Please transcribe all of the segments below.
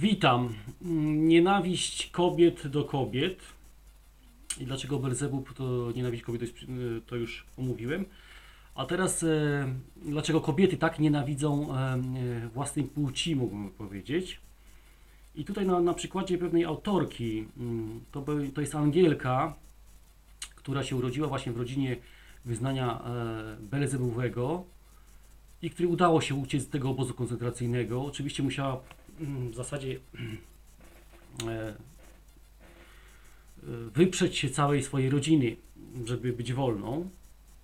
Witam. Nienawiść kobiet do kobiet. I dlaczego Belzebub to nienawiść kobiet, to, już omówiłem. A teraz e, dlaczego kobiety tak nienawidzą e, e, własnej płci, mógłbym powiedzieć. I tutaj na, na przykładzie pewnej autorki, mm, to, to jest Angielka, która się urodziła właśnie w rodzinie wyznania e, Belzebubowego i której udało się uciec z tego obozu koncentracyjnego. Oczywiście musiała w zasadzie e, e, wyprzeć się całej swojej rodziny, żeby być wolną.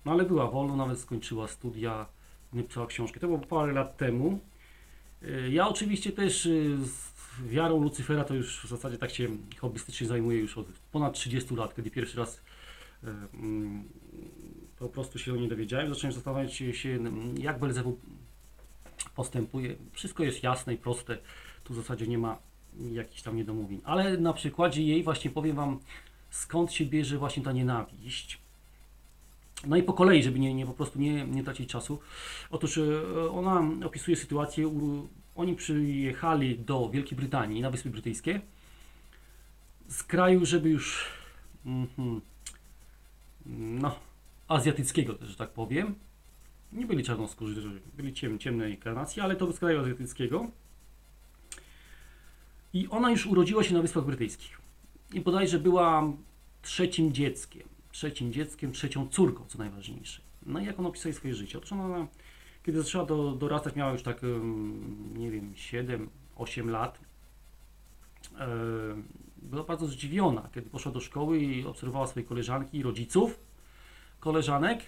No ale była wolną, nawet skończyła studia, napisała książkę. To było parę lat temu. E, Ja oczywiście też z wiarą Lucyfera to już w zasadzie tak się hobbystycznie zajmuję już od ponad 30 lat, kiedy pierwszy raz mm, po prostu się o nie dowiedziałem. Zacząłem zastanawiać się, jak Belzebub postępuje. Wszystko jest jasne i proste. Tu w zasadzie nie ma jakichś tam niedomówień. Ale na przykładzie jej właśnie powiem Wam, skąd się bierze właśnie ta nienawiść. No i po kolei, żeby nie, nie po prostu nie, nie tracić czasu. Otóż e, ona opisuje sytuację, oni przyjechali do Wielkiej Brytanii, na Wyspy Brytyjskie, z kraju, żeby już, mhm, no, azjatyckiego że tak powiem. Nie byli czarnoskórzy, byli ciem, ciemnej karnacji, ale to z kraju azjatyckiego. I ona już urodziła się na Wyspach Brytyjskich. I bodajże była trzecim dzieckiem. Trzecim dzieckiem, trzecią córką, co najważniejsze. No i jak ona opisuje swoje życie? Otóż ona, kiedy zaczęła do, dorastać, miała już tak, nie wiem, 7-8 lat. E, Była bardzo zdziwiona, kiedy poszła do szkoły i obserwowała swoje koleżanki i rodziców, koleżanek,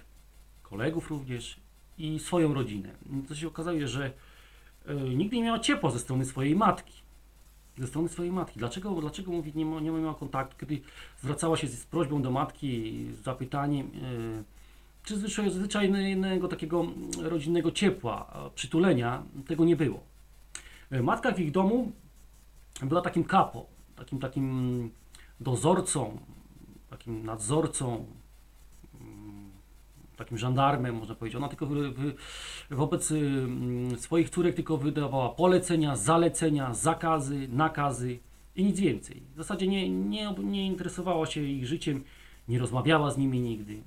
kolegów również i swoją rodzinę. To się okazuje, że e, nigdy nie miała ciepła ze strony swojej matki. Ze strony swojej matki. Dlaczego, dlaczego mówi, nie, ma, nie miała kontaktu, kiedy zwracała się z, prośbą do matki, z zapytaniem, e, czy zwyczaj, zwyczajnego takiego mm, rodzinnego ciepła, e, przytulenia, tego nie było. Matka w ich domu była takim kapo, takim takim dozorcą, takim nadzorcą, takim żandarmem, można powiedzieć. Ona tylko wy, wy, wobec mm, swoich córek tylko wydawała polecenia, zalecenia, zakazy, nakazy i nic więcej. W zasadzie nie, nie, nie interesowała się ich życiem, nie rozmawiała z nimi nigdy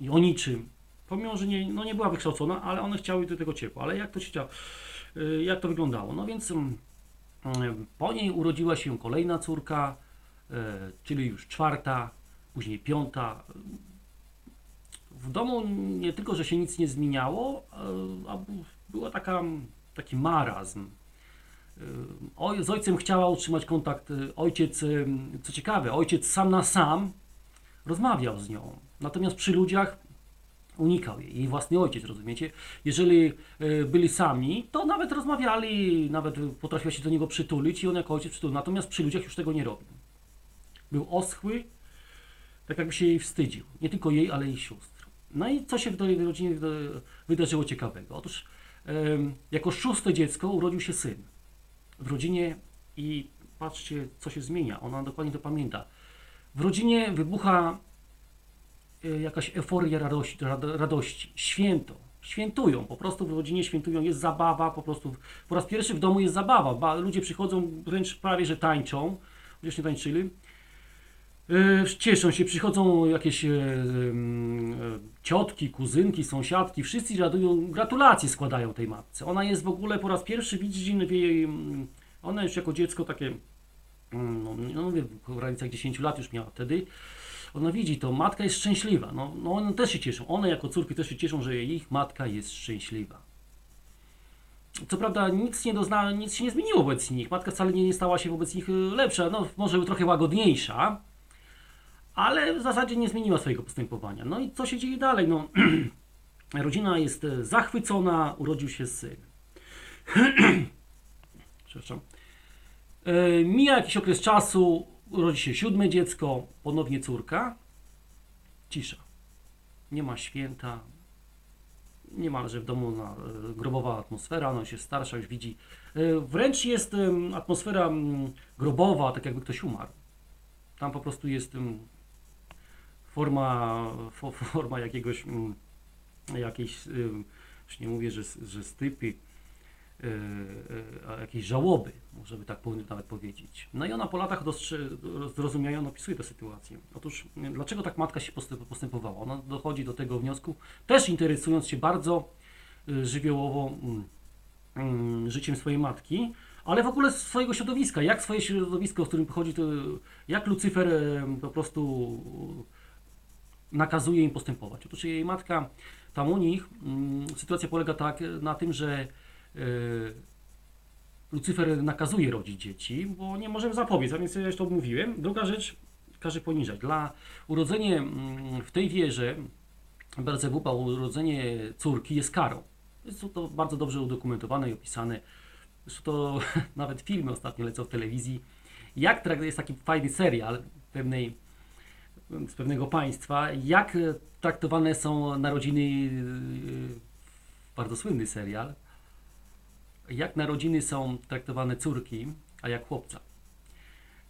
i o niczym. Pomimo, że nie, no nie była wykształcona, ale one chciały do tego ciepła. Ale jak to się działo? Y, Jak to wyglądało? No więc mm, mm, po niej urodziła się kolejna córka, e, czyli już czwarta, później piąta. W domu nie tylko, że się nic nie zmieniało, e, a była taka, taki marazm. E, Oj, z ojcem chciała utrzymać kontakt. e, Ojciec, co ciekawe, ojciec sam na sam rozmawiał z nią. Natomiast przy ludziach unikał jej, jej własny ojciec, rozumiecie? Jeżeli byli sami, to nawet rozmawiali, nawet potrafiła się do niego przytulić i on jako ojciec przytulił. Natomiast przy ludziach już tego nie robił. Był oschły, tak jakby się jej wstydził. Nie tylko jej, ale i sióstr. No i co się w tej rodzinie wyda- wydarzyło ciekawego? Otóż jako szóste dziecko urodził się syn w rodzinie i patrzcie, co się zmienia. Ona dokładnie to pamięta. W rodzinie wybucha e, jakaś euforia radości, rad- radości, święto. Świętują, po prostu w rodzinie świętują, jest zabawa, po prostu po raz pierwszy w domu jest zabawa. Ba, ludzie przychodzą wręcz prawie, że tańczą, chociaż nie tańczyli. E, Cieszą się, przychodzą jakieś em, e, ciotki, kuzynki, sąsiadki, wszyscy radują, gratulacje składają tej matce. Ona jest w ogóle po raz pierwszy widzi w jej, mm, ona już jako dziecko takie, mm, no, no mówię, w granicach 10 lat już miała wtedy, ona widzi to, matka jest szczęśliwa, no, no one też się cieszą, one jako córki też się cieszą, że ich matka jest szczęśliwa. Co prawda nic nie dozna, nic się nie zmieniło wobec nich, matka wcale nie, nie stała się wobec nich y, lepsza, no może trochę łagodniejsza, ale w zasadzie nie zmieniła swojego postępowania. No i co się dzieje dalej? No, rodzina jest e, zachwycona, urodził się syn. Przepraszam. E, Mija jakiś okres czasu, urodzi się siódme dziecko, ponownie córka. Cisza. Nie ma święta. Niemalże w domu na, e, grobowa atmosfera, ona już jest starsza, już widzi. Wręcz jest atmosfera mm, grobowa, tak jakby ktoś umarł. Tam po prostu jest forma, fo, forma jakiegoś, mm, jakiejś, już nie mówię, że, że stypy, e, e, jakiejś żałoby, można by tak nawet powiedzieć. No i ona po latach zrozumiała, ona opisuje tę sytuację. Otóż e, dlaczego tak matka się postęp- postępowała? Ona dochodzi do tego wniosku, też interesując się bardzo e, żywiołowo mm, mm, życiem swojej matki, ale w ogóle swojego środowiska, jak swoje środowisko, z którym pochodzi, to jak Lucyfer po prostu nakazuje im postępować. Otóż jej matka tam u nich, mm, sytuacja polega tak na tym, że e, Lucyfer nakazuje rodzić dzieci, bo nie możemy zapobiec, a więc ja już to mówiłem. Druga rzecz, każe poniżać. Dla urodzenie mm, w tej wierze Belzebuba, urodzenie córki jest karą. Jest to bardzo dobrze udokumentowane i opisane. Zresztą to nawet filmy ostatnio lecą w telewizji. Jak jest taki fajny serial pewnej, z pewnego państwa, jak e, traktowane są narodziny, e, bardzo słynny serial, jak narodziny są traktowane córki, a jak chłopca.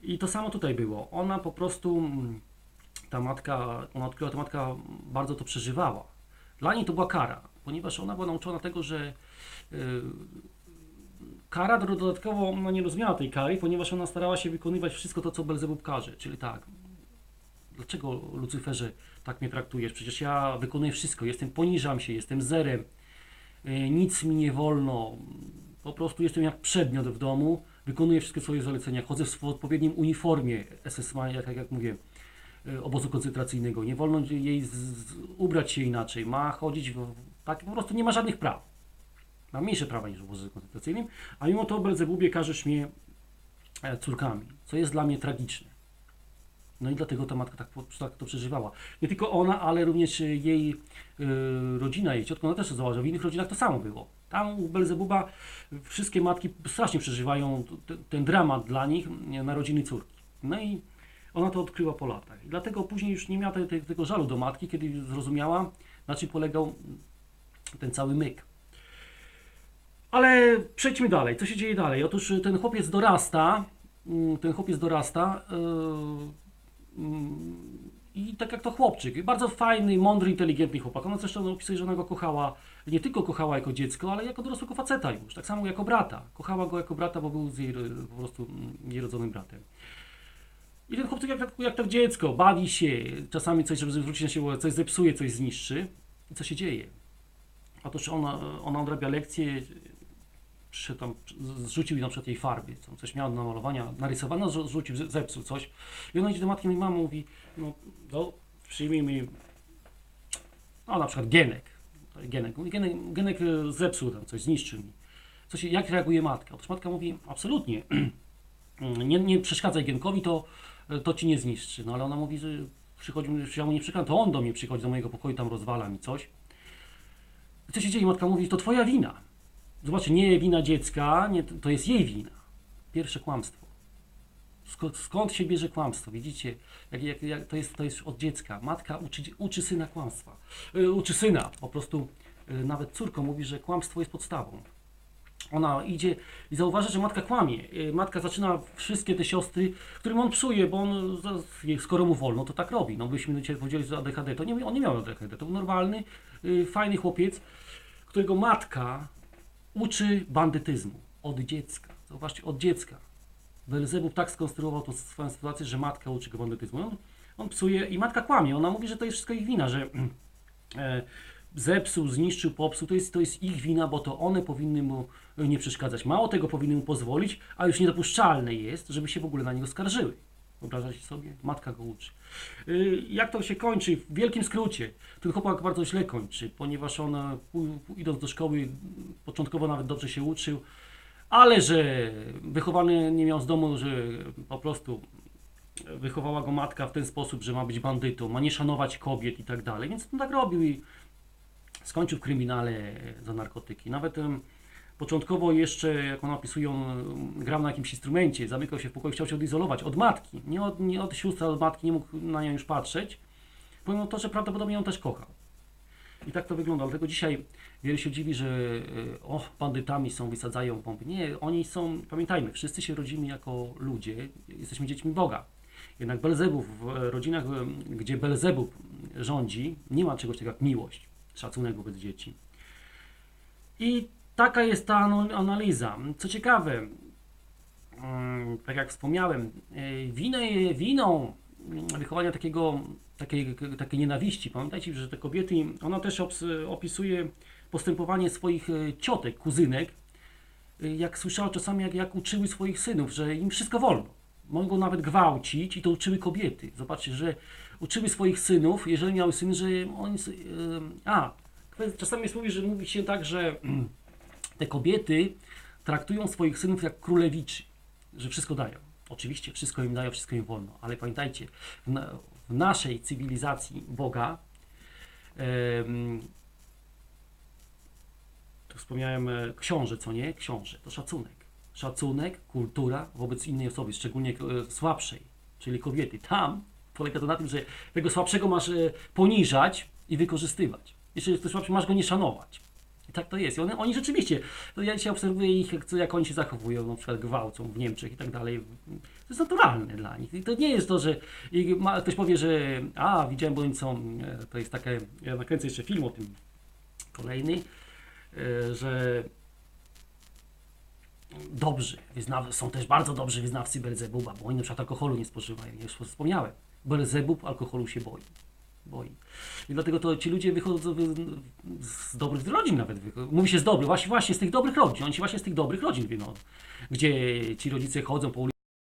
I to samo tutaj było. Ona po prostu, mm, ta matka, ona odkryła, ta matka bardzo to przeżywała. Dla niej to była kara, ponieważ ona była nauczona tego, że y, kara dodatkowo no nie rozumiała tej kary, ponieważ ona starała się wykonywać wszystko to, co Belzebub każe. Czyli tak, dlaczego Lucyferze tak mnie traktujesz? Przecież ja wykonuję wszystko, jestem, poniżam się, jestem zerem, y, nic mi nie wolno, po prostu jestem jak przedmiot w domu, wykonuję wszystkie swoje zalecenia, chodzę w odpowiednim uniformie SS-ma, jak, jak, mówię, y, obozu koncentracyjnego. Nie wolno jej z, z, ubrać się inaczej, ma chodzić w, tak, po prostu nie ma żadnych praw. Ma mniejsze prawa niż w obozie koncentracyjnym, a mimo to Belzebubie każesz mnie e, córkami, co jest dla mnie tragiczne. No i dlatego ta matka tak, tak to przeżywała. Nie tylko ona, ale również jej e, rodzina, jej ciotka, ona też to zauważyła. W innych rodzinach to samo było. Tam u Belzebuba wszystkie matki strasznie przeżywają t- ten dramat dla nich, narodziny córki. No i ona to odkryła po latach. I dlatego później już nie miała te, te, tego żalu do matki, kiedy zrozumiała, na czym polegał ten cały myk. Ale przejdźmy dalej. Co się dzieje dalej? Otóż y, ten chłopiec dorasta, mm, ten chłopiec dorasta yy, i tak jak to chłopczyk, bardzo fajny, mądry, inteligentny chłopak. Ona zresztą opisuje, że ona go kochała, nie tylko kochała jako dziecko, ale jako dorosłego faceta już, tak samo jako brata. Kochała go jako brata, bo był z jej, po prostu mm, jej rodzonym bratem. I ten chłopczyk jak, jak to dziecko, bawi się, czasami coś, żeby zwrócić na siebie, coś zepsuje, coś zniszczy. I co się dzieje? Otóż ona, ona odrabia lekcje, przy tam, zrzucił na przykład jej farby, co- coś miała do namalowania, narysowane, zrzu- zrzucił, ze- zepsuł coś. I ona idzie do matki i mama mówi, no, no przyjmij mi, no na przykład Genek, Genek, Genek, Genek e, zepsuł tam coś, zniszczył mi. Co się, jak reaguje matka? Otóż matka mówi, absolutnie, nie, nie przeszkadzaj Genkowi, to, to ci nie zniszczy. No ale ona mówi, że przychodzi, ja mu nie przeszkadzam, to on do mnie przychodzi, do mojego pokoju, tam rozwala mi coś. I co się dzieje? Matka mówi, to twoja wina. Zobaczcie, nie wina dziecka, nie, to jest jej wina. Pierwsze kłamstwo. Skąd, skąd się bierze kłamstwo? Widzicie, jak, jak, jak to, jest, to jest od dziecka. Matka uczy, uczy syna kłamstwa. Y, uczy syna, po prostu y, nawet córko mówi, że kłamstwo jest podstawą. Ona idzie i zauważa, że matka kłamie. Y, Matka zaczyna wszystkie te siostry, którym on psuje, bo on, skoro mu wolno, to tak robi. No byśmy dzisiaj powiedzieli, że ADHD, to nie, on nie miał ADHD, to był normalny, fajny chłopiec, którego matka uczy bandytyzmu od dziecka. Zauważcie, od dziecka. Belzebub tak skonstruował tą swoją sytuację, że matka uczy go bandytyzmu. On, on psuje i matka kłamie. Ona mówi, że to jest wszystko ich wina, że e, zepsuł, zniszczył, popsuł. To jest, to jest ich wina, bo to one powinny mu nie przeszkadzać. Mało tego powinny mu pozwolić, a już niedopuszczalne jest, żeby się w ogóle na niego skarżyły. Wyobrażacie sobie? Matka go uczy. Y, Jak to się kończy? W wielkim skrócie. Ten chłopak bardzo źle kończy, ponieważ on pój- pój- idąc do szkoły początkowo nawet dobrze się uczył, ale że wychowany nie miał z domu, że po prostu wychowała go matka w ten sposób, że ma być bandytą, ma nie szanować kobiet i tak dalej, więc on tak robił i skończył w kryminale za narkotyki. Nawet początkowo jeszcze, jak on opisuje, on grał na jakimś instrumencie, zamykał się w pokoju, chciał się odizolować od matki, nie od, nie od sióstr, ale od matki, nie mógł na nią już patrzeć, pomimo to, że prawdopodobnie ją też kochał. I tak to wygląda. Dlatego dzisiaj wiele się dziwi, że e, o, bandytami są, wysadzają bomby. Nie, oni są, pamiętajmy, wszyscy się rodzimy jako ludzie, jesteśmy dziećmi Boga. Jednak Belzebub w e, rodzinach, e, gdzie Belzebub rządzi, nie ma czegoś takiego jak miłość, szacunek wobec dzieci. I taka jest ta analiza. Co ciekawe, mm, tak jak wspomniałem, y, winę, winą mm, wychowania takiego, takiej, takiej nienawiści. Pamiętajcie, że te kobiety, ona też opisuje postępowanie swoich y, ciotek, kuzynek, y, jak słyszała czasami, jak, jak uczyły swoich synów, że im wszystko wolno. Mogą nawet gwałcić i to uczyły kobiety. Zobaczcie, że uczyły swoich synów, jeżeli miały syny, że oni... A, czasami jest mówi, że mówi się tak, że te kobiety traktują swoich synów jak królewiczy, że wszystko dają. Oczywiście wszystko im dają, wszystko im wolno, ale pamiętajcie, w, na, w naszej cywilizacji Boga, em, tu wspomniałem e, książę, co nie? Książę, to szacunek. Szacunek, kultura wobec innej osoby, szczególnie e, słabszej, czyli kobiety. Tam polega to na tym, że tego słabszego masz e, poniżać i wykorzystywać. Jeśli jest ktoś słabszy, masz go nie szanować. I tak to jest. I one, oni rzeczywiście, to ja dzisiaj obserwuję ich, jak, jak oni się zachowują, na przykład gwałcą w Niemczech i tak dalej. To jest naturalne dla nich. I to nie jest to, że ma, ktoś powie, że a, widziałem, bo oni są, e, to jest takie, ja nakręcę jeszcze film o tym kolejny, e, że dobrzy, są też bardzo dobrzy wyznawcy Belzebuba, bo oni na przykład alkoholu nie spożywają, jak już wspomniałem. Belzebub alkoholu się boi. Boi. I dlatego to ci ludzie wychodzą wy- z dobrych rodzin nawet. Mówi się z dobrych, właśnie, właśnie z tych dobrych rodzin. Oni się właśnie z tych dobrych rodzin wynoszą. Gdzie ci rodzice chodzą po ulicy